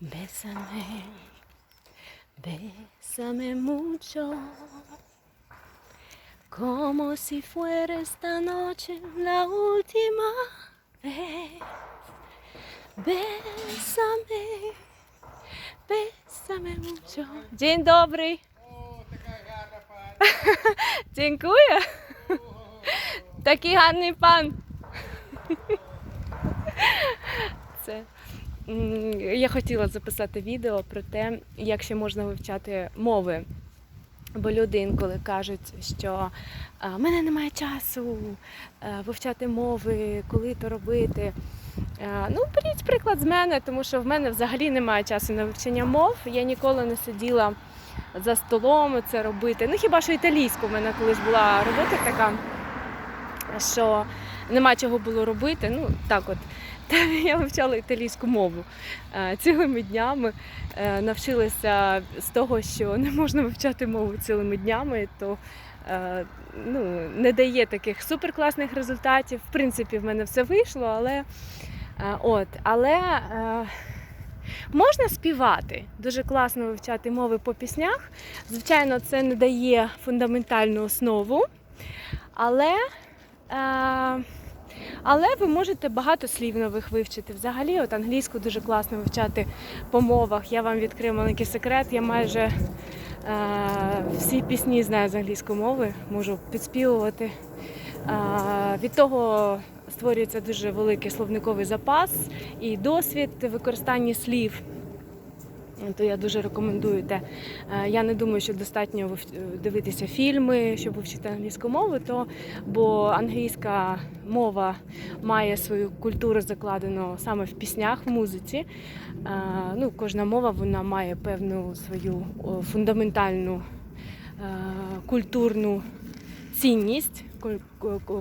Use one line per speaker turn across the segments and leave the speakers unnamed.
Bésame, bésame mucho, como si fuera esta noche la última vez. Bésame, bésame mucho. Dzień dobry. Dziękuję. Такий гарний пан. Це м, я хотіла записати відео про те, як ще можна вивчати мови. Бо люди інколи кажуть, що в мене немає часу е, вивчати мови, коли то робити. Е, Ну, беріть приклад з мене, тому що в мене взагалі немає часу на вивчення мов. Я ніколи не сиділа за столом це робити. Ну хіба що італійську в мене колись була робота така, що нема чого було робити. Ну так от. Та я вивчала італійську мову Е, цілими днями. Е, Навчилася з того, що не можна вивчати мову цілими днями, то е, ну, не дає таких суперкласних результатів. В принципі, в мене все вийшло, але от, але можна співати. Дуже класно вивчати мови по піснях. Звичайно, це не дає фундаментальну основу, але. Але ви можете багато слів нових вивчити. Взагалі, от англійську дуже класно вивчати по мовах. Я вам відкрию маленький секрет. Я майже е, всі пісні знаю з англійської мови, можу підспівувати. Е, від того створюється дуже великий словниковий запас і досвід використання слів. То я дуже рекомендую те. Е, Я не думаю, що достатньо дивитися фільми, щоб вивчити англійську мову, то бо англійська мова має свою культуру закладену саме в піснях, в музиці. Е, Ну, кожна мова вона має певну свою фундаментальну е, культурну цінність,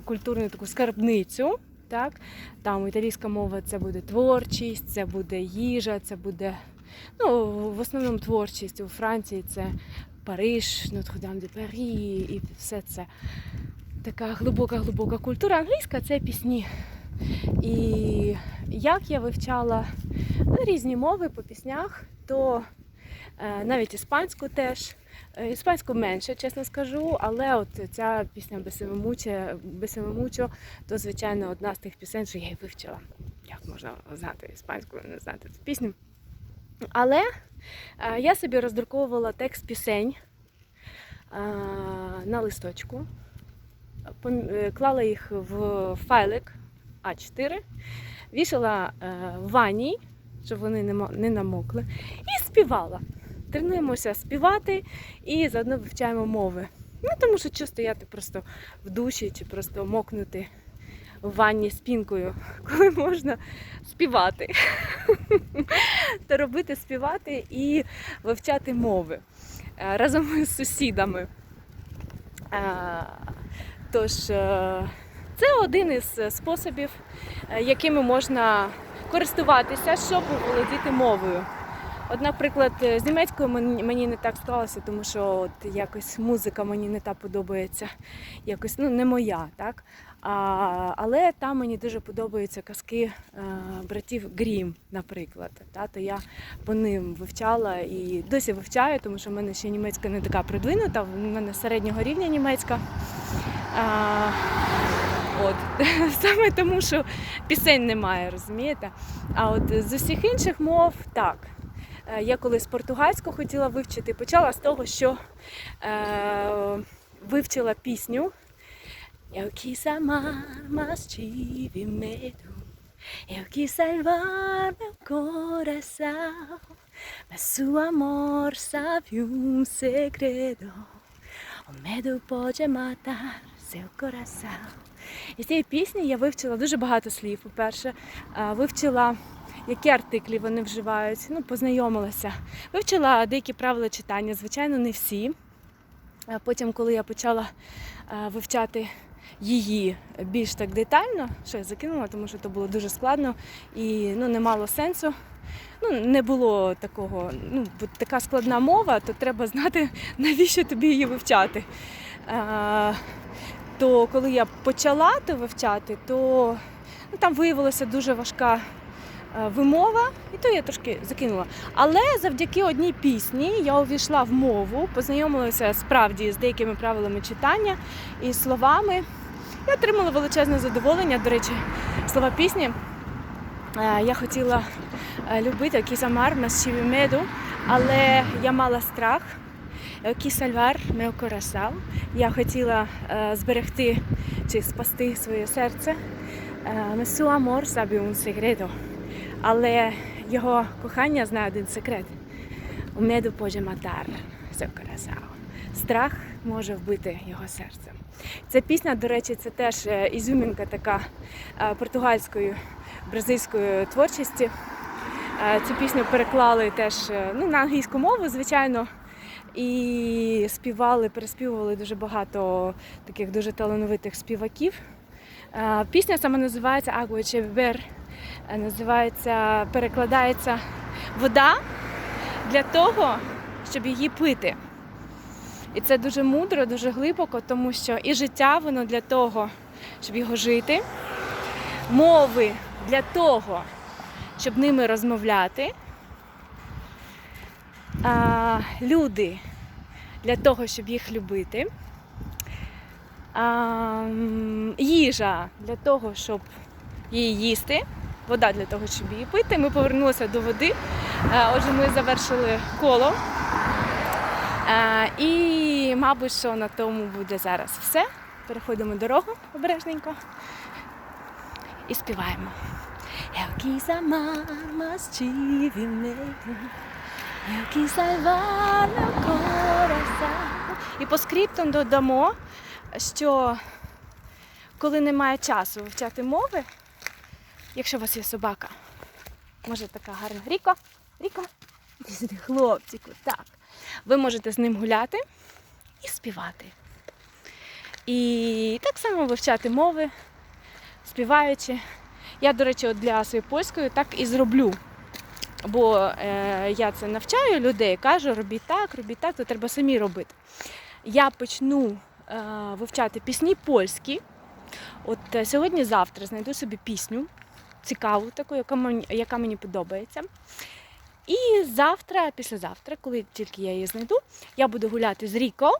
культурну таку скарбницю. Так? Там італійська мова це буде творчість, це буде їжа, це буде Ну, в основному творчість у Франції це Париж, Нотр-Дам де Парі і все це. Така глибока глибока культура. Англійська це пісні. І як я вивчала ну, різні мови по піснях, то е, навіть іспанську теж. Е, Іспанську менше, чесно скажу, але от ця пісня Бесемемучо, то звичайно одна з тих пісень, що я її вивчила. Як можна знати іспанську, не знати цю пісню. Але е, я собі роздруковувала текст пісень е, на листочку, е, клала їх в файлик А4, вішала в ванні, щоб вони не мо- не намокли, і співала. Тренуємося співати і заодно вивчаємо мови. Ну, тому що що стояти просто в душі чи просто мокнути в ванні з пінкою, коли можна співати та робити співати і вивчати мови е, разом з сусідами. Е, Тож, е, це один із способів, якими можна користуватися, щоб володіти мовою. От, наприклад, з німецькою мені не так склалося, тому що от якось музика мені не та подобається, якось ну не моя, так? А, але там мені дуже подобаються казки е, братів Грім, наприклад. Та, то я по ним вивчала і досі вивчаю, тому що в мене ще німецька не така продвинута, в мене середнього рівня німецька. А, от. Саме тому, що пісень немає, розумієте? А от з усіх інших мов так. Е, Я колись португальську хотіла вивчити. Почала з того, що е, вивчила пісню. Eu quis amar, mas tive medo. Eu quis salvar meu coração. Mas seu amor sabe um segredo. O medo pode matar seu coração. І з цієї пісні я вивчила дуже багато слів. По-перше, вивчила, які артиклі вони вживають, ну, познайомилася. Вивчила деякі правила читання, звичайно, не всі. Потім, коли я почала вивчати її більш так детально, що я закинула, тому що це було дуже складно і ну, не мало сенсу. Ну, не було такого, ну, така складна мова, то треба знати, навіщо тобі її вивчати. То коли я почала то вивчати, то ну, там виявилася дуже важка е, вимова, і то я трошки закинула. Але завдяки одній пісні я увійшла в мову, познайомилася справді з деякими правилами читання і словами. Я отримала величезне задоволення. До речі, слова пісні. е, Я хотіла е, любити Кісамар Масчіві меду, але я мала страх. Кісальвар мео корасав. Я хотіла е, зберегти чи спасти своє серце. Месу амор сабі un segredo. Але його кохання знає один секрет. У меду може матар все корасав. Страх може вбити його серце. Ця пісня, до речі, це теж е, ізюмінка така е, португальської, бразильської творчості. Е, Цю пісню переклали теж е, ну, на англійську мову, звичайно. І співали, переспівували дуже багато таких дуже талановитих співаків. Пісня саме називається Агуа Чевбер. Називається, перекладається вода для того, щоб її пити. І це дуже мудро, дуже глибоко, тому що і життя воно для того, щоб його жити, мови для того, щоб ними розмовляти. А, люди для того, щоб їх любити. А, їжа для того, щоб її їсти. Вода для того, щоб її пити. Ми повернулися до води. Е, Отже, ми завершили коло. Е, І, мабуть, що на тому буде зараз все. Переходимо дорогу обережненько і співаємо. Eu quis amar, mas І по скриптам додамо, що коли немає часу вивчати мови, якщо у вас є собака, може така гарна Ріко, Ріко, сюди, хлопчику, так. Ви можете з ним гуляти і співати. І так само вивчати мови, співаючи. Я, до речі, для своєї польської так і зроблю. Бо е, я це навчаю людей, кажу, робіть так, робіть так, то треба самі робити. Я почну е, вивчати пісні польські. От е, сьогодні-завтра знайду собі пісню цікаву, таку, яка мені, яка мені подобається. І завтра, післязавтра, коли тільки я її знайду, я буду гуляти з Ріко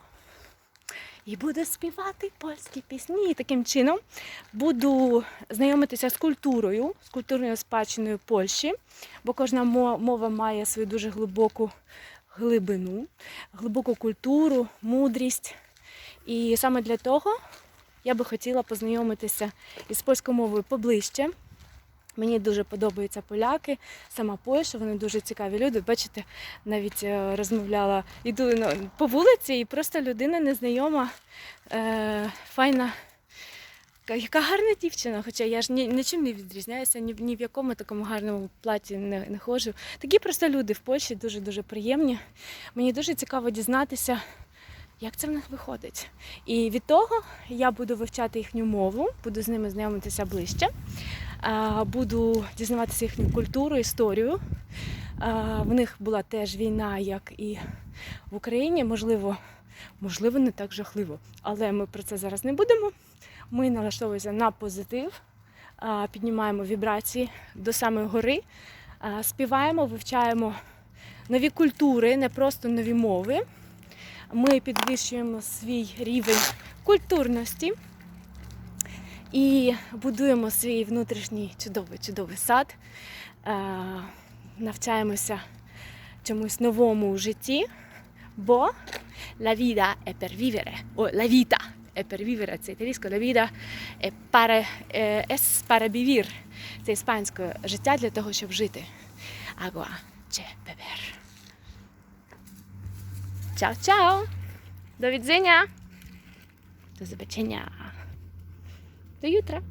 і буду співати польські пісні. І таким чином буду знайомитися з культурою, з культурною спадщиною Польщі, бо кожна мова має свою дуже глибоку глибину, глибоку культуру, мудрість. І саме для того я би хотіла познайомитися із польською мовою поближче. Мені дуже подобаються поляки, сама Польща, вони дуже цікаві люди. Бачите, навіть е, розмовляла, йду ну, по вулиці, і просто людина незнайома, е, файна, яка гарна дівчина. Хоча я ж ні, нічим не відрізняюся, ні, ні в якому такому гарному платі не, не ходжу. Такі просто люди в Польщі дуже-дуже приємні. Мені дуже цікаво дізнатися, як це в них виходить. І від того я буду вивчати їхню мову, буду з ними знайомитися ближче. Буду дізнаватися їхню культуру, історію. В них була теж війна, як і в Україні. Можливо, можливо, не так жахливо. Але ми про це зараз не будемо. Ми налаштовуємося на позитив, піднімаємо вібрації до самої гори, співаємо, вивчаємо нові культури, не просто нові мови. Ми підвищуємо свій рівень культурності і будуємо свій внутрішній чудовий чудовий сад, е, навчаємося чомусь новому у житті, бо la vida è per vivere, o la vita è per vivere, це італійською, la vida è para, е, es para vivir, це іспанською життя для того, щоб жити. Agua c'è beber. Чао-чао! До відзення! До побачення! До jutра!